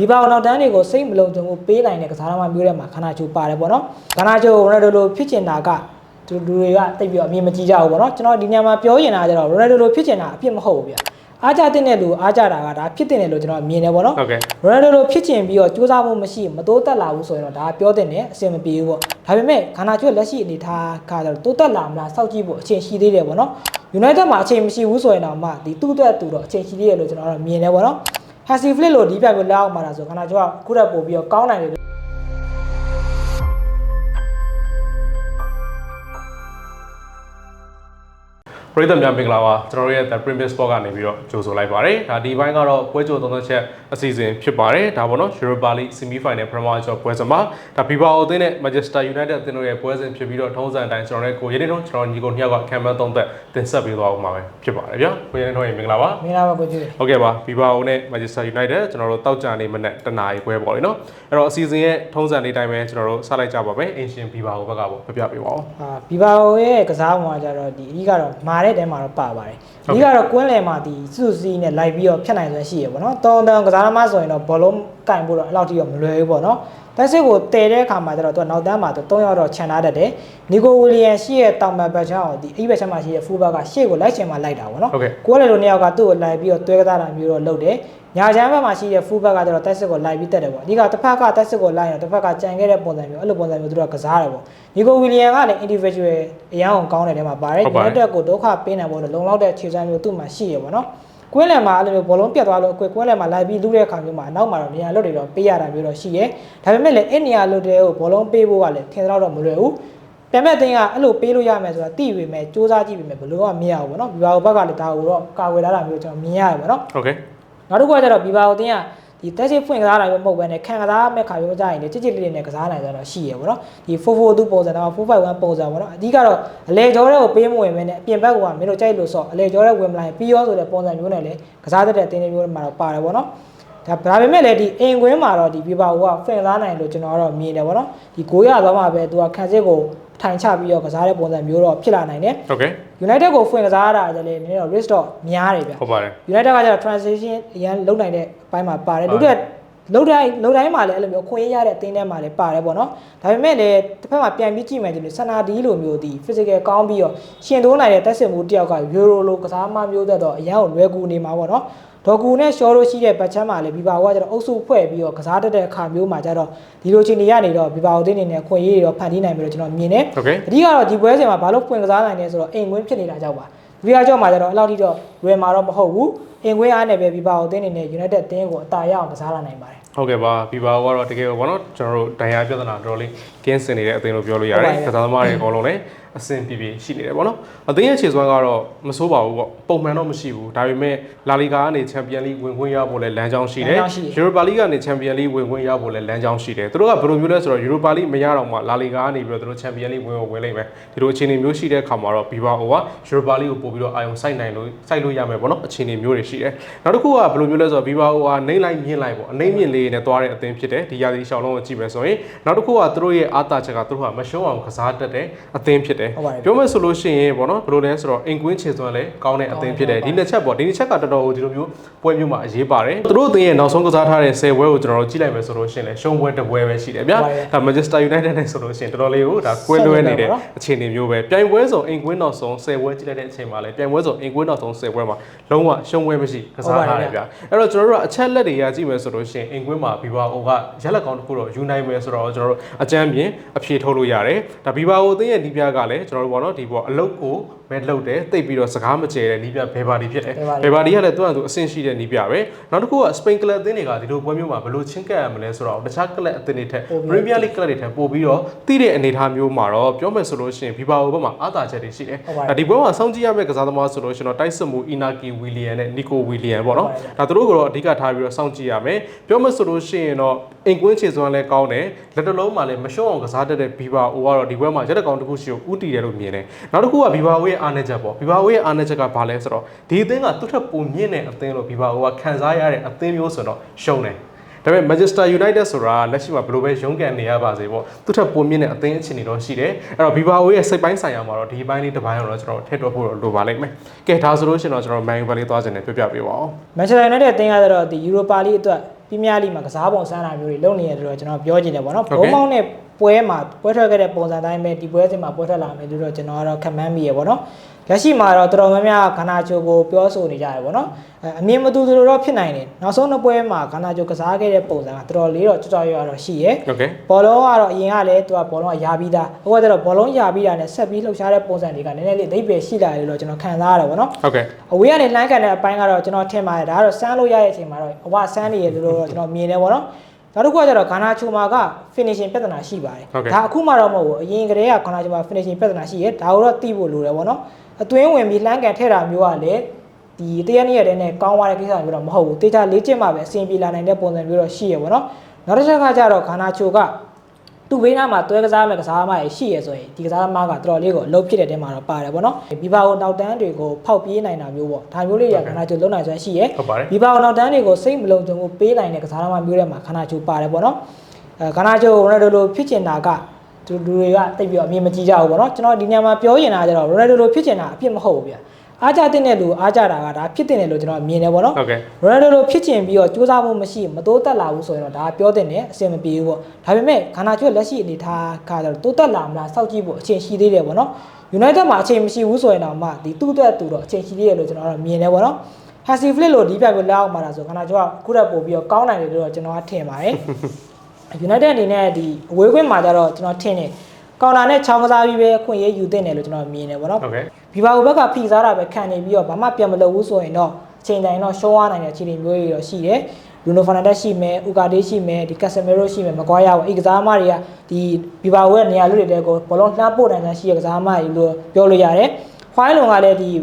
ဒီပါအောင်နောက်တန်းတွေကိုစိတ်မလုံးကြုံမှုပေးနိုင်တဲ့ကစားသမားမျိုးတွေမှာခနာချိုပါတယ်ပေါ့နော်ခနာချိုရိုနယ်ဒိုလိုဖြစ်ချင်တာကသူလူတွေကတိတ်ပြီးတော့အမြင်မကြည့်ကြဘူးပေါ့နော်ကျွန်တော်ဒီညမှာပြောချင်တာကျတော့ရိုနယ်ဒိုလိုဖြစ်ချင်တာအပြစ်မဟုတ်ဘူးဗျအားကြတဲ့လူအားကြတာကဒါဖြစ်တဲ့လို့ကျွန်တော်မြင်တယ်ပေါ့နော်ဟုတ်ကဲ့ရိုနယ်ဒိုလိုဖြစ်ချင်ပြီးတော့ကြိုးစားမှုမရှိမတိုးတက်လာဘူးဆိုရင်တော့ဒါကပြောတဲ့နဲ့အဆင်မပြေဘူးပေါ့ဒါပေမဲ့ခနာချိုလက်ရှိအနေထားခါကျတော့တိုးတက်လာမလားစောက်ကြည့်ဖို့အချိန်ရှိသေးတယ်ပေါ့နော် United မှာအချိန်မရှိဘူးဆိုရင်တော့မှဒီသူ့အတွက်သူတော့အချိန်ရှိသေးတယ်လို့ကျွန်တော်ကတော့မြင်တယ်ပေါ့နော် Hansi Flick လို့ဒီပြမျိုးလက်အောက်မှာလာဆိုခဏကျော်ကခုရက်ပို့ပြီးတော့ကောင်းနိုင်တယ် ရိသတ်များမင်္ဂလာပါကျွန်တော်တို့ရဲ့ The Premier Sport ကနေပြီးတော့ကြိုဆိုလိုက်ပါတယ်ဒါဒီဘိုင်းကတော့ပွဲကြိုသုံးသက်ချက်အစီအစဉ်ဖြစ်ပါတယ်ဒါပေါ့နော် Europa League Semi Final ပထမကျော်ပွဲစဉ်မှာဒါ Bilbao အသင်းနဲ့ Manchester United အသင်းတို့ရဲ့ပွဲစဉ်ဖြစ်ပြီးတော့ထုံးစံအတိုင်းကျွန်တော်တို့ကိုရင်းနှီးတော့ကျွန်တော်ညီကိုနှစ်ယောက်ကခံမှန်းသုံးသက်တင်ဆက်ပေးသွားအောင်ပါပဲဖြစ်ပါတယ်ဗျာကိုရင်းနှီးတော့မင်္ဂလာပါမင်္ဂလာပါကိုကြီးဟုတ်ကဲ့ပါ Bilbao နဲ့ Manchester United ကျွန်တော်တို့တောက်ကြနေမနဲ့တနာရီပွဲပေါ့လေနော်အဲ့တော့အစီအစဉ်ရဲ့ထုံးစံလေးတိုင်းပဲကျွန်တော်တို့စလိုက်ကြပါမယ်အင်ရှင် Bilbao ဘက်ကပေါ့ပြပြပေးပါဦးအာဘီဘာအိုရဲ့ကစားပုံကကြတော့ဒီအဓိကတော့မာတဲ့တဲမှာတော့ပါပါတယ်အဓိကတော့ကွင်းလယ်မှာဒီစုစီနဲ့လိုက်ပြီးတော့ဖြတ်နိုင်စွမ်းရှိရပေါ့နော်တောင်းတန်းကစားသမားဆိုရင်တော့ဘောလုံး ကင်ဖို့တော့အဲ့လောက်ထိတော့မလွယ်ဘူးပေါ့နော်တက်စစ်ကိုတည်တဲ့အခါမှာကျတော့သူကနောက်တန်းမှာသူ၃ယောက်တော့ခြံထားတတ်တယ်နီကိုဝီလီယံရှိရဲ့တောင်ဘက်ဘက်ချောင်းကိုဒီအိဘက်ချမ်းမှာရှိရဲ့ဖူးဘက်ကရှေ့ကိုလိုက်ချင်မှလိုက်တာပေါ့နော်ဟုတ်ကဲ့ကိုယ်လည်းလိုနှစ်ယောက်ကသူ့ကိုလိုက်ပြီးတော့တွဲကစားတာမျိုးတော့လုပ်တယ်ညာချမ်းဘက်မှာရှိတဲ့ဖူးဘက်ကကျတော့တက်စစ်ကိုလိုက်ပြီးတက်တယ်ပေါ့အဓိကတစ်ဖက်ကတက်စစ်ကိုလိုက်ရင်တစ်ဖက်ကကြံခဲ့တဲ့ပုံစံမျိုးအဲ့လိုပုံစံမျိုးသူတို့ကကစားတယ်ပေါ့နီကိုဝီလီယံကလည်း individual အရန်အောင်ကောင်းတဲ့ထဲမှာပါတယ်ဟုတ်ပါတယ် United ကိုဒုက္ခပေးနိုင်ဖို့တော့လုံလောက်တဲ့ခြေစမ်းမျိုးသူ့မှာရှိရပေါ့နော် ကွင်းလယ်မှာအဲ့လိုမျိုးဘောလုံးပြတ်သွားလို့အကွယ်ကွင်းလယ်မှာလိုက်ပြီးလူတဲ့အခါမျိုးမှာအနောက်မှာတော့နေရာလွတ်တွေတော့ပေးရတာမျိုးတော့ရှိရဲဒါပေမဲ့လည်းအဲ့နေရာလွတ်တဲ့ကိုဘောလုံးပေးဖို့ကလည်းထင်တော့တော့မလွယ်ဘူးပြန်မဲ့တင်ကအဲ့လိုပေးလို့ရမယ်ဆိုတာသိပေမဲ့စူးစမ်းကြည့်ပေမဲ့ဘယ်လိုမှမရဘူးပေါ့နော်ဘီဘာဘက်ကလည်းဒါကိုတော့ကာဝယ်လာတာမျိုးကျွန်တော်မြင်ရတယ်ပေါ့နော်ဟုတ်ကဲ့နောက်တစ်ခုကကျတော့ဘီဘာကိုတင်က ဒီတက်ရှိဖွင့်ကစားတာမျိုးမဟုတ်ဘဲနဲ့ခံကစားမဲ့ခါမျိုးကြရင်လေကြစ်ကြစ်လေးလေးနဲ့ကစားနိုင်ကြတော့ရှိရပေါ့နော်ဒီ442ပုံစံတော့451ပုံစံပေါ့နော်အဓိကတော့အလေကျော်တဲ့ကိုပေးမဝင်မဲနဲ့အပြင်ဘက်ကမင်းတို့ကြိုက်လို့ဆော့အလေကျော်တဲ့ဝင်မလာရင်ပြီးရောဆိုတဲ့ပုံစံမျိုးနဲ့လေကစားတတ်တဲ့အတင်းလေးမျိုးတွေမှာတော့ပါတယ်ပေါ့နော်ဒါဒါပေမဲ့လည်းဒီအိမ်ကွင်းမှာတော့ဒီဘီဘာကိုကဖွင့်လားနိုင်လို့ကျွန်တော်ကတော့မြင်တယ်ပေါ့နော်ဒီကိုရသွားမှပဲသူကခံစစ်ကိုထိုင်ချပြီးတော့ကစားတဲ့ပုံစံမျိုးတော့ဖြစ်လာနိုင်တယ်ဟုတ်ကဲ့ United ကိုဖွင့်ကစားရတာကြလေနည်းနည်းတော့ risk တော့များတယ်ဗျဟုတ်ပါတယ် United ကကျတော့ transition အရင်လုံနိုင်တဲ့အပိုင်းမှာပါတယ်ဟုတ်လူတွေလုံတိုင်းလုံတိုင်းမှာလည်းအဲ့လိုမျိုးခွင့်ရရတဲ့အသင်းထဲမှာလည်းပါတယ်ပေါ့နော်ဒါပေမဲ့လည်းတစ်ဖက်မှာပြန်ပြီးကြည့်မယ်ဒီလိုစနာဒီလိုမျိုးဒီ physical ကောင်းပြီးတော့ရှင်တိုးနိုင်တဲ့တက်စစ်မှုတစ်ယောက်က Euro လိုကစားမမျိုးသက်တော့အရန်ကိုလွယ်ကူနေမှာပေါ့နော် ဒေါ်ကူနဲ့ရှောလို့ရှိတဲ့ဘတ်ချမ်းမှာလည်းဘီဘာဝကကျတော့အုပ်စုဖွဲ့ပြီးတော့ကစားတတ်တဲ့အခါမျိုးမှာကျတော့ဒီလိုချိန်တွေရနေတော့ဘီဘာဝတင်းနေနဲ့ခွင့်ရရတော့ဖန်တီးနိုင်ပြီလို့ကျွန်တော်မြင်တယ်ဟုတ်ကဲ့အဓိကတော့ဒီပွဲစဉ်မှာဘာလို့ဖွင့်ကစားနိုင်လဲဆိုတော့အိမ်ကွင်းဖြစ်နေတာကြောက်ပါဒီကကြောက်မှာကျတော့အဲ့လောက်ထိတော့လွယ်မှာတော့မဟုတ်ဘူးအိမ်ကွင်းအားနဲ့ပဲဘီဘာကိုတင်းနေနဲ့ United တင်းကိုအတာရအောင်ကစားလာနိုင်ပါတယ်ဟုတ်ကဲ့ပါဘီဘာကတော့တကယ်ပေါ့နော်ကျွန်တော်တို့ဒိုင်ယာပြဿနာတော်တော်လေးကင်းစင်နေတဲ့အသင်းလို့ပြောလို့ရတယ်ကစားသမားတွေအကုန်လုံးလည်းအဆင်ပြေပြေရှိနေတယ်ပေါ့နော်အသင်းရဲ့ခြေစွမ်းကတော့မဆိုးပါဘူးပေါ့ပုံမှန်တော့မရှိဘူးဒါပေမဲ့လာလီဂါကနေချန်ပီယံလိဝင်ခွင့်ရဖို့လည်းလမ်းကြောင်းရှိတယ်ယူရိုပါလိကနေချန်ပီယံလိဝင်ခွင့်ရဖို့လည်းလမ်းကြောင်းရှိတယ်သူတို့ကဘယ်လိုမျိုးလဲဆိုတော့ယူရိုပါလိမရတော့မှလာလီဂါကနေပြီးတော့သူတို့ချန်ပီယံလိဝင်ကိုဝင်လိမ့်မယ်ဒီလိုအခြေအနေမျိုးရှိတဲ့အခါမှာတော့ဘီဘာအိုကယူရိုပါလိကိုပို့ပြီးတော့အာယုံစိုက်နိုင်လို့စိုက်လို့ရမယ်ပေါ့နော်အခြေအနေမျိုးတွေရှိတယ်နောက်တစ်ခုကဘယ်လိုမျိုးလဲဆိုတော့ဘီဘာအိုကနေလိုက်မြင့်လိုက်ပေါ့အနေမြင့်လေးနဲ့သွားတဲ့အသင်းဖြစ်တယ်ဒီရာသီရှောင်းလုံးကိုကြည့်မယ်ဆိုရင်နောက်တစ်ခုကသူတို့ရဲ့အားတာချက်ကသူတို့ကမရှုံးအောင်ကစားတတ်တဲ့အသင်းဖြစ်တယ်ဟုတ်ပါတယ်ပြောမယ်ဆိုလို့ရှိရင်ပေါ့နော်ဘယ်လိုလဲဆိုတော့အင်ကွင်းခြေစွမ်းလည်းကောင်းတဲ့အသင်းဖြစ်တယ်ဒီနှစ်ချက်ပေါ့ဒီနှစ်ချက်ကတော်တော်ကိုဒီလိုမျိုးပွဲမျိုးမှာအရေးပါတယ်သူတို့အသင်းရဲ့နောက်ဆုံးကစားထားတဲ့10ပွဲကိုကျွန်တော်တို့ကြည့်လိုက်မယ်ဆိုလို့ရှိရင်လည်းရှုံးပွဲတစ်ပွဲပဲရှိတယ်ဗျာဟုတ်ပါတယ်ဒါ Manchester United နဲ့ဆိုလို့ရှိရင်တော်တော်လေးကိုဒါကွဲလွဲနေတဲ့အခြေအနေမျိုးပဲပြိုင်ပွဲစုံအင်ကွင်းနောက်ဆုံး10ပွဲကြည့်လိုက်တဲ့အချိန်မှာလည်းပြိုင်ပွဲစုံအင်ကွင်းနောက်ဆုံး10ပွဲမှာလုံးဝရှုံးပွဲမရှိကစားထားတယ်ဗျာအဲ့တော့ကျွန်တော်တို့ကအချက်လက်တွေကကြည့်မယ်ဆိုလို့ရှိရင်အင်ကွင်းမှာဘီဘာအိုကရက်လက်ကောင်းတစ်ခုတော့ယူနိုင်မယ်ဆိုတော့ကျွန်တော်တို့အကြမ်းပြင်အဖြေထုတ်လို့ရတယ်ဒါဘီဘာအိုအသင်းရဲ့ဒီပြကလည်းကျွန်တော်တို့ပေါ့နော်ဒီပေါ့အလုတ်ကို ပဲလှုပ်တယ်တိတ်ပြီးတော့စကားမကျဲတဲ့နီးပြဘယ်ဘာဒီဖြစ်တယ်ဘယ်ဘာဒီဘယ်ဘာဒီကလည်းသူ့အတူအဆင့်ရှိတဲ့နီးပြပဲနောက်တစ်ခုကစပိန်ကလပ်အသင်းတွေကဒီလိုပွဲမျိုးမှာဘယ်လိုချင်းကပ်ရမလဲဆိုတော့တခြားကလပ်အသင်းတွေထက်ပိုပြီး Premier League ကလပ်တွေထက်ပိုပြီးတော့တည်တဲ့အနေအထားမျိုးမှာတော့ပြောမယ်ဆိုလို့ရှိရင်ဘီဘာအိုဘက်မှာအားသာချက်တွေရှိတယ်ဟုတ်ပါတယ်ဒါဒီပွဲမှာစောင့်ကြည့်ရမယ့်ကစားသမားဆိုလို့ရှိရင်တော့တိုက်စစ်မှုအီနာကီဝီလီယံနဲ့နီကိုဝီလီယံပေါ့နော်ဟုတ်ပါတယ်ဒါသူတို့ကတော့အဓိကထားပြီးတော့စောင့်ကြည့်ရမယ်ပြောမယ်ဆိုလို့ရှိရင်တော့အင်ကွင်းခြေစွမ်းလည်းကောင်းတယ်လက်တလုံးမှာလည်းမရှုံးအောင်ကစားတတ်တဲ့ဘီဘာအိုကတော့ဒီပွဲမှာရက်တကောင်တစ်ခုရှိကိုဥတီတယ်လို့မြင်တယ်နောက်တစ်ခုကဘီဘာအိုရဲ့အားနည်းချက်ပေါ့ဘီဘာအိုရဲ့အားနည်းချက်ကဘာလဲဆိုတော့ဒီအသင်းကသူ့ထက်ပိုမြင့်တဲ့အသင်းလို့ဘီဘာအိုကခံစားရတဲ့အသင်းမျိုးဆိုတော့ရှုံးတယ်ဒါပေမဲ့ Manchester United ဆိုတာလက်ရှိမှာဘယ်လိုပဲရုန်းကန်နေရပါစေပေါ့သူ့ထက်ပိုမြင့်တဲ့အသင်းအခြေအနေတော့ရှိတယ်အဲ့တော့ Viva ရဲ့စိတ်ပိုင်းဆိုင်ရာမှာတော့ဒီဘိုင်းလေးတစ်ပိုင်းတော့ကျွန်တော်ထည့်တွက်ဖို့တော့လိုပါလိမ့်မယ်ကဲဒါဆိုလို့ရှိရင်တော့ကျွန်တော် Man U ဘက်လေးသွားခြင်းနဲ့ပြပြပေးပါဦး Manchester United အသင်းကတော့ဒီ Europa League အတွက် ပီးမီးယားလိမှာကစားပုံစမ်းတာမျိုးတွေလုပ်နေရတယ်လို့ကျွန်တော်ပြောချင်တယ်ပေါ့နော်ဘုံမောင်းနဲ့ပွဲမှာပွဲထွက်ခဲ့တဲ့ပုံစံတိုင်းပဲဒီပွဲစဉ်မှာပွဲထွက်လာမယ်လို့တော့ကျွန်တော်ကတော့ခန့်မှန်းမိရပေါ့နော် လက်ရှိမှာတော့တော်တော်များများဂနာချိုကိုပြောဆိုနေကြတယ်ပေါ့နော်အမြင်မတူသလိုတော့ဖြစ်နိုင်တယ်နောက်ဆုံးနှစ်ပွဲမှာဂနာချိုကစားခဲ့တဲ့ပုံစံကတော်တော်လေးတော့ကြောက်ကြောက်ရွံ့တော့ရှိရယ်ဘောလုံးကတော့အရင်ကလည်းသူကဘောလုံးကယာပြီးသားဟိုကတော့ဘောလုံးယာပြီးတာနဲ့ဆက်ပြီးလှုပ်ရှားတဲ့ပုံစံတွေကနည်းနည်းလေးအသေးပဲရှိလာတယ်လို့ကျွန်တော်ခံစားရတယ်ပေါ့နော်ဟုတ်ကဲ့အဝေးကနေလှမ်းကန်တဲ့အပိုင်းကတော့ကျွန်တော်ထင်ပါတယ်ဒါကတော့စမ်းလို့ရတဲ့အချိန်မှာတော့အဝစမ်းနေရလို့တော့ကျွန်တော်မြင်တယ်ပေါ့နော်နောက်တစ်ခုကကျတော့ဂါနာချိုမာက finishing ပြဿနာရှိပါတယ်ဒါအခုမှတော့မဟုတ်ဘူးအရင်ကတည်းကဂါနာချိုမာ finishing ပြဿနာရှိရဲဒါကိုတော့သိဖို့လိုတယ်ပေါ့နော် အတွင်းဝင်ပြီးလှမ်းကန်ထည့်တာမျိုးကလည်းဒီတရက်နေ့ရက်တည်းနဲ့ကောင်းသွားတဲ့ကိစ္စမျိုးတော့မဟုတ်ဘူးတေချာလေးကျင့်မှပဲအဆင်ပြေလာနိုင်တဲ့ပုံစံမျိုးတော့ရှိရပေါ့နော်နောက်တစ်ချက်ကကျတော့ဂါနာချိုကသူ့ဘေးနားမှာတွဲကစားမဲ့ကစားမရရှိရဆိုရင်ဒီကစားသမားကတော်တော်လေးကိုအလုပ်ဖြစ်တဲ့တဲမှာတော့ပါတယ်ပေါ့နော်ဘီဘာကိုနောက်တန်းတွေကိုဖောက်ပြေးနိုင်တာမျိုးပေါ့ဒါမျိုးလေးရခဏချိုလုံနိုင်စွမ်းရှိရဟုတ်ပါတယ်ဘီဘာကိုနောက်တန်းတွေကိုစိတ်မလုံခြုံမှုပေးနိုင်တဲ့ကစားသမားမျိုးတွေမှာခဏချိုပါတယ်ပေါ့နော်အဲခဏချိုရိုနယ်ဒိုလိုဖြစ်ချင်တာက သူတွေကတိတ်ပြီးအမြင်မကြည့်ကြဘူးပေါ့နော်ကျွန်တော်ဒီညမှာပြောရင်တာကျတော့ရိုနယ်ဒိုလိုဖြစ်ချင်တာအပြစ်မဟုတ်ဘူးဗျာအားကြတဲ့လူအားကြတာကဒါဖြစ်တဲ့လို့ကျွန်တော်မြင်တယ်ပေါ့နော်ရိုနယ်ဒိုလိုဖြစ်ချင်ပြီးတော့စူးစမ်းမှုမရှိမတိုးတက်လာဘူးဆိုရင်တော့ဒါပြောတဲ့နဲ့အဆင်မပြေဘူးပေါ့ဒါပေမဲ့ခန္ဓာချွတ်လက်ရှိအနေထားကတော့တိုးတက်လာမလားစောင့်ကြည့်ဖို့အချိန်ရှိသေးတယ်ပေါ့နော် United မှာအချိန်မရှိဘူးဆိုရင်တော့မှဒီသူ့အတွက်သူတော့အချိန်ရှိသေးတယ်လို့ကျွန်တော်ကမြင်တယ်ပေါ့နော် Hassi Flick လို့ဒီပြိုင်ပွဲလောက်အောင်မှာတာဆိုခန္ဓာချွတ်ကခုတက်ပို့ပြီးတော့ကောင်းနိုင်တယ်လို့တော့ကျွန်တော်ကထင်ပါတယ် United အနေနဲ့ဒီအဝေးခွင့်မှာကြတော့ကျွန်တော်ထင်တယ်ကောင်တာနဲ့ချောင်းကစားပြီးပဲအခွင့်အရေးယူသင့်တယ်လို့ကျွန်တော်မြင်တယ်ဗောနော်။ဘီဘာကိုဘက်ကဖိစားတာပဲခံနေပြီးတော့ဘာမှပြန်မလုပ်ဘူးဆိုရင်တော့ချိန်တိုင်းတော့ရှုံးရနိုင်တဲ့အခြေအနေမျိုးတွေတော့ရှိတယ်။ Bruno Fernandes ရှိမယ်၊ Ugarte ရှိမယ်၊ဒီ Casemiro ရှိမယ်၊ Maguire ပေါ့။ဤကစားသမားတွေကဒီဘီဘာကိုရဲ့နေရာလွတ်တွေတဲကိုဘလုံးလှမ်းပို့နိုင်တာရှိတဲ့ကစားသမားတွေလို့ပြောလို့ရတယ်။ Hwai Long ကလည်းဒီယူ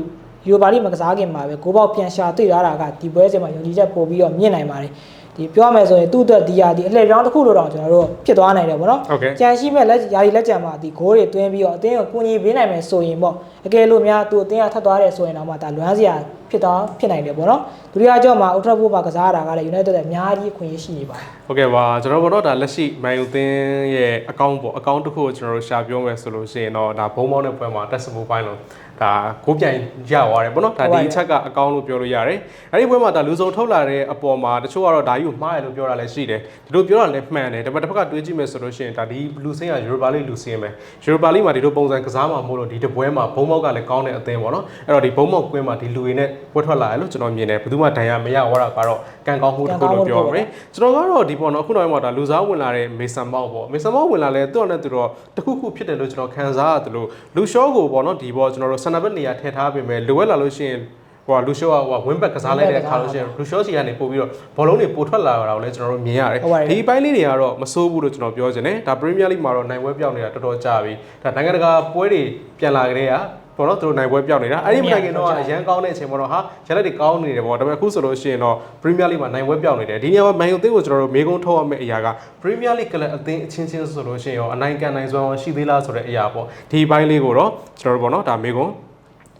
ရိုပါလိမကစားခင်မှာပဲဂိုးပေါက်ပြန်ရှာတွေ့ရတာကဒီပွဲစဉ်မှာယုံကြည်ချက်ပို့ပြီးတော့မြင့်နိုင်ပါတယ်။ ဒီပြောမယ်ဆိုရင်သူ့အတွက်ဒီရာဒီအလှည့်ပြောင်းတစ်ခုလို့တော့ကျွန်တော်တို့ဖြစ်သွားနိုင်တယ်ပေါ့နော်။ကြံရှိမဲ့လက်ရာဒီလက်ကြံမှာဒီဂိုးတွေတွင်းပြီးတော့အသင်းကိုကူညီပေးနိုင်မယ်ဆိုရင်ပေါ့အကယ်လို့များသူ့အသင်းကထပ်သွားတယ်ဆိုရင်တော့မှဒါလွမ်းစရာဖြစ်သွားဖြစ်နိုင်တယ်ပေါ့နော်။ဒုတိယကြော့မှာ Ultra Four ပါကစားရတာကလည်း United အများကြီးအခွင့်အရေးရှိနေပါတယ်။ဟုတ်ကဲ့ပါကျွန်တော်တို့တော့ဒါလက်ရှိ Man U အသင်းရဲ့အကောင့်ပေါ့အကောင့်တစ်ခုကိုကျွန်တော်တို့ရှာပြောမယ်ဆိုလို့ရှိရင်တော့ဒါဘုံပေါင်းတဲ့ပွဲမှာ Test Mobile လို့ ဒါကိုပြန်ရသွားတယ်ပေါ့နော်ဒါဒီအချက်ကအကောင့်လို့ပြောလို့ရတယ်အဲ့ဒီပွဲမှာဒါလူစုံထုတ်လာတဲ့အပေါ်မှာတချို့ကတော့ဒါကြီးကိုမှားတယ်လို့ပြောတာလည်းရှိတယ်ဒီလိုပြောတာလည်းမှန်တယ်ဒါပေမဲ့တစ်ဖက်ကတွေးကြည့်မယ်ဆိုလို့ရှိရင်ဒါဒီလူစင်းကယူရိုပါလိလူစင်းပဲယူရိုပါလိမှာဒီလိုပုံစံကစားမှာမဟုတ်လို့ဒီတပွဲမှာဘုံမောက်ကလည်းကောင်းတဲ့အသင်းပေါ့နော်အဲ့တော့ဒီဘုံမောက်ကွင်းမှာဒီလူတွေနဲ့ပွဲထွက်လာတယ်လို့ကျွန်တော်မြင်တယ်ဘယ်သူမှဒဏ်ရာမရဝါတာကတော့ ကံကောင်းမှုတစ်ခုလို့ပြောရမယ်ကျွန်တော်ကတော့ဒီပေါ်တော့အခုနောက်ပိုင်းမှာဒါလူစားဝင်လာတဲ့မေဆန်မောက်ပေါ့မေဆန်မောက်ဝင်လာလဲသူ့အနေနဲ့သူတော့တခုခုဖြစ်တယ်လို့ကျွန်တော်ခံစားရတယ်လို့လူရှောကိုပေါ့နော်ဒီပေါ်ကျွန်တော်တို့ဆန္ဒဘက်နေရာထည့်ထားပြင်မဲ့လိုဝက်လာလို့ရှိရင်ဟိုလူရှောကဟိုဝင်းဘက်ကစားလိုက်တဲ့အခါလို့ရှိရင်လူရှောစီကနေပို့ပြီးတော့ဘောလုံးတွေပို့ထွက်လာတာကိုလည်းကျွန်တော်တို့မြင်ရတယ်ဒီပိုင်းလေးတွေကတော့မစိုးဘူးလို့ကျွန်တော်ပြောချင်တယ်ဒါပရီးမီးယားလိမှာတော့နိုင်ပွဲပြောင်းနေတာတော်တော်ကြာပြီဒါနိုင်ငံတကာပွဲတွေပြန်လာကြတဲ့က ပေါ်တော့သူတို့နိုင်ပွဲပြောင်းနေတာအဲ့ဒီမတိုင်ခင်တော့အရန်ကောင်းတဲ့အချိန်ပေါ်တော့ဟာရလက်တွေကောင်းနေတယ်ပေါ့ဒါပေမဲ့အခုဆိုလို့ရှိရင်တော့ပရီးမီးယားလိမှာနိုင်ပွဲပြောင်းနေတယ်ဒီနေရာမှာမန်ယူအသင်းကိုကျွန်တော်တို့မေကုန်းထုတ်ရမယ့်အရာကပရီးမီးယားလိကလပ်အသင်းအချင်းချင်းဆိုလို့ရှိရင်ရောအနိုင်ကန်နိုင်စွမ်းရှိသေးလားဆိုတဲ့အရာပေါ့ဒီဘိုင်းလေးကိုတော့ကျွန်တော်တို့ပေါ့နော်ဒါမေကုန်း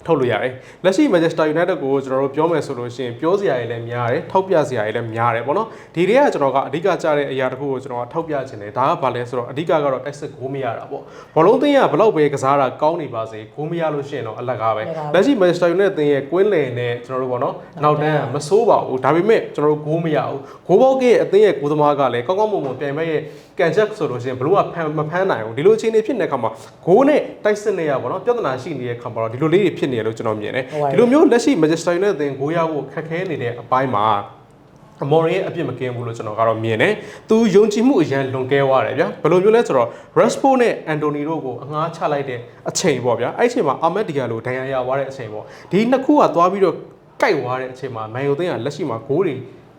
ထုတ်လို့ရတယ်လက်ရှိ Manchester United ကိုကျွန်တော်တို့ပြောမယ်ဆိုလို့ရှိရင်ပြောစရာတွေလည်းများတယ်ထောက်ပြစရာတွေလည်းများတယ်ပေါ့နော်ဒီတွေကကျွန်တော်ကအဓိကကြားတဲ့အရာတစ်ခုကိုကျွန်တော်ကထောက်ပြခြင်းတယ်ဒါကဘာလဲဆိုတော့အဓိကကတော့ exit ဂိုးမရတာပေါ့ဘောလုံးသင်းကဘလောက်ပဲကစားတာကောင်းနေပါစေဂိုးမရလို့ရှိရင်တော့အလကားပဲလက်ရှိ Manchester United အသင်းရဲ့ကွင်းလယ်နဲ့ကျွန်တော်တို့ပေါ့နော်နောက်တန်းကမဆိုးပါဘူးဒါပေမဲ့ကျွန်တော်တို့ဂိုးမရဘူးဂိုးဘောက်ကရဲ့အသင်းရဲ့ဂိုးသမားကလည်းကောင်းကောင်းမွန်မွန်ပြိုင်ဘက်ရဲ့ကန်ချက်ဆိုလို့ရှိရင်ဘလို့ကဖန်မဖမ်းနိုင်ဘူးဒီလိုအခြေအနေဖြစ်နေတဲ့အခါမှာဂိုးနဲ့တိုက်စစ်နေရပေါ့နော်ပြဿနာရှိနေတဲ့အခါမှာတော့ဒီလိုလေးတွေဖြစ်နေရလို့ကျွန်တော်မြင်တယ်ဒီလိုမျိုးလက်ရှိ Manchester United အသင်းဂိုးရဖို့ခက်ခဲနေတဲ့အပိုင်းမှာအမော်ရီရဲ့အပြစ်မကင်းဘူးလို့ကျွန်တော်ကတော့မြင်တယ်။သူယုံကြည်မှုအရန်လွန်ကဲသွားတယ်ဗျာ။ဘယ်လိုမျိုးလဲဆိုတော့ Rashford နဲ့ Anthony တို့ကိုအငှားချလိုက်တဲ့အချိန်ပေါ့ဗျာ။အဲ့ဒီအချိန်မှာ Ahmed Diallo ဒဏ်ရာရသွားတဲ့အချိန်ပေါ့။ဒီနှစ်ခုကသွားပြီးတော့ကြိုက်သွားတဲ့အချိန်မှာမန်ယူသင်းကလက်ရှိမှာဂိုးတွေ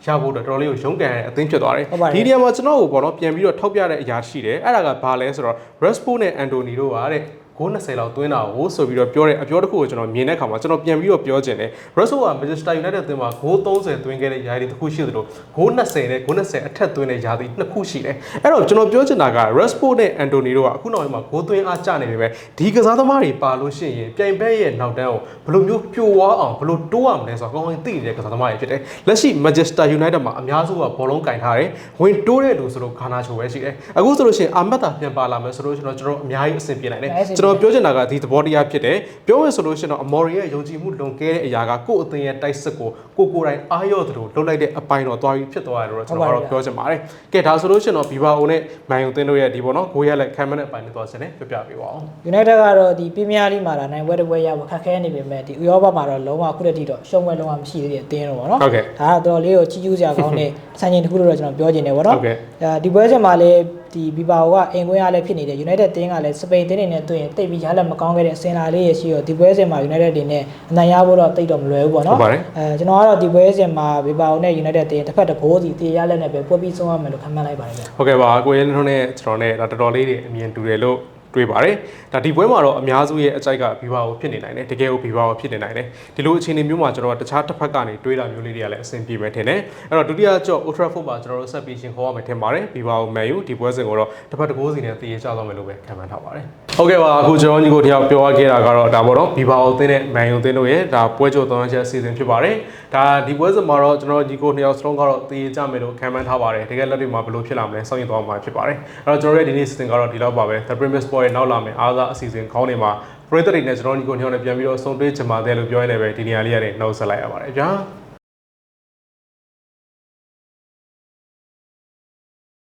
ရဖို့တော့တော်တော်လေးကိုရုန်းကန်ရတဲ့အသင်းဖြစ်သွားတယ်။ဒီနေရာမှာကျွန်တော်ကိုပေါ့နော်ပြန်ပြီးတော့ထောက်ပြတဲ့အရာရှိတယ်။အဲ့ဒါကဘာလဲဆိုတော့ Rashford နဲ့ Anthony တို့ကတဲ့ ဂိုး20လောက်သွင်းတာကိုဆိုပြီးတော့ပြောတဲ့အပြောတစ်ခုကိုကျွန်တော်မြင်တဲ့အခါမှာကျွန်တော်ပြန်ပြီးတော့ပြောချင်တယ် Russell က Manchester United အသင်းမှာဂိုး30သွင်းခဲ့တဲ့ယာတီတစ်ခုရှိသလိုဂိုး20နဲ့ဂိုး20အထက်သွင်းတဲ့ယာတီနှစ်ခုရှိတယ်အဲ့တော့ကျွန်တော်ပြောချင်တာက Rashford နဲ့ Anthony တို့ကအခုနောက်ပိုင်းမှာဂိုးသွင်းအားကျနေပြီပဲဒီကစားသမားတွေပါလို့ရှိရင်ပြိုင်ဘက်ရဲ့နောက်တန်းကိုဘယ်လိုမျိုးပြိုဝအောင်ဘယ်လိုတိုးရမလဲဆိုတော့ကောင်းကောင်းသိနေတဲ့ကစားသမားတွေဖြစ်တယ်လက်ရှိ Manchester United မှာအများစုကဘောလုံးကင်ထားတယ်ဝင်တိုးတဲ့လူဆိုလို့ခါနာချိုပဲရှိတယ်အခုဆိုလို့ရှိရင်အာမတ်တာပြန်ပါလာမယ်ဆိုလို့ကျွန်တော်ကျွန်တော်အများကြီးအဆင်ပြေနိုင်တယ်ကျွန်ကျွန်တော်ပြောချင်တာကဒီသဘောတရားဖြစ်တယ်ပြောရဆိုလို့ရှိရင်တော့အမော်ရီရဲ့ယုံကြည်မှုလွန်ကဲတဲ့အရာကကိုယ့်အသင်းရဲ့တိုက်စစ်ကိုကိုကိုယ်တိုင်အားရော့သလိုလှုပ်လိုက်တဲ့အပိုင်းတော့သွားပြီးဖြစ်သွားတယ်လို့ကျွန်တော်ကတော့ပြောချင်ပါတယ်ကဲဒါဆိုလို့ရှိရင်တော့ဘီဘာအိုနဲ့မန်ယူသင်းတို့ရဲ့ဒီပေါ့နော်ဂိုးရက်လက်ခံမတဲ့အပိုင်းနဲ့သွားစနေပြပြပေးပါအောင် United ကတော့ဒီ Premier League မှာဒါနိုင်ပွဲတစ်ပွဲရဖို့ခက်ခဲနေပေမဲ့ဒီဥရောပမှာတော့လုံးဝခုတည်းတော့ရှုံးပွဲလုံးဝမရှိသေးတဲ့အသင်းတော့ဗောနော်ဟုတ်ကဲ့ဒါကတော့တော်တော်လေးကိုချီးကျူးစရာကောင်းတဲ့စံချိန်တစ်ခုလို့တော့ကျွန်တော်ပြောချင်တယ်ဗောနော်ဟုတ်ကဲ့အဲဒီပွဲစဉ်မှာလည်းဒီဘီဘာအိုကအိမ်ကွင်းအားလည်းဖြစ်နေတယ် United တင်းကလည်းစပိန်တင်းတွေနဲ့တွေ့ရင်တိတ်ပြီးရလက်မကောင်းခဲ့တဲ့အစင်လာလေးရရှိတော့ဒီပွဲစဉ်မှာ United တွေနဲ့အနိုင်ရဖို့တော့တိတ်တော့မလွယ်ဘူးဗောဟုနော်တ်ပါတယ်အဲကျွန်တော်ကတော့ဒီပွဲစဉ်မှာဘီဘာအိုနဲ့ United တင်းတစ်ဖက်တစ်ဂိုးစီတေးရလက်နဲ့ပဲပွဲပြီးဆုံးရမယ်လို့ခန့်မှန်းလိုက်ပါတယ်ဗျဟုတ်ကဲ့ပါကိုရဲနှုံးနဲ့ကျွန်တော်နဲ့ဒါတော်တော်လေးတွေအမြင်တူတယ်လို့ တွေ့ပါတယ်ဒါဒီပွဲမှာတော့အများစုရဲ့အကြိုက်ကဘီဘာကိုဖြစ်နေနိုင်တယ်တကယ်ကိုဘီဘာကိုဖြစ်နေနိုင်တယ်ဒီလိုအခြေအနေမျိုးမှာကျွန်တော်ကတခြားတစ်ဖက်ကနေတွေးတာမျိုးလေးတွေကလည်းအဆင်ပြေမယ်ထင်တယ်အဲ့တော့ဒုတိယကြော့ Ultra Trafford မှာကျွန်တော်တို့ဆက်ပြီးရှင်ခေါ်ရမယ်ထင်ပါတယ်ဘီဘာကိုမန်ယူဒီပွဲစဉ်ကိုတော့တစ်ဖက်တစ်ကိုးစီနဲ့တည်ရကြသွားမယ်လို့ပဲခံမှန်းထားပါတယ်ဟုတ်ကဲ့ပါအခုကျွန်တော်ညီကိုတယောက်ပြောခဲ့တာကတော့ဒါပေါ့နော်ဘီဘာကိုသင်းတဲ့မန်ယူသင်းတို့ရဲ့ဒါပွဲကြိုသွန်းချက်အစီအစဉ်ဖြစ်ပါတယ်ဒါဒီပွဲစဉ်မှာတော့ကျွန်တော်ညီကိုနှစ်ယောက်စလုံးကတော့တည်ရကြမယ်လို့ခံမှန်းထားပါတယ်တကယ်လက်တွေမှာဘယ်လိုဖြစ်လာမလဲစောင့်ရင်သွားမှာဖြစ်ပါတယ်အဲ့တော့ကျွန်တော်ရဲ့ဒီနေ့စီစဉ်ကတော့ဒီလောက်ပါပဲ The Premier Sport ရဲ့နောက်လာမယ့်အားစားအစီအစဉ်ခေါင်းတွေမှာပရိသတ်တွေနဲ့ကျွန်တော်ညီကိုနှစ်ယောက်နဲ့ပြန်ပြီးတော့ဆုံတွေ့ချင်ပါတယ်လို့ပြောရနေပဲဒီနေရာလေးရတယ်နှုတ်ဆက်လိုက်ရပါတယ်ဗျာ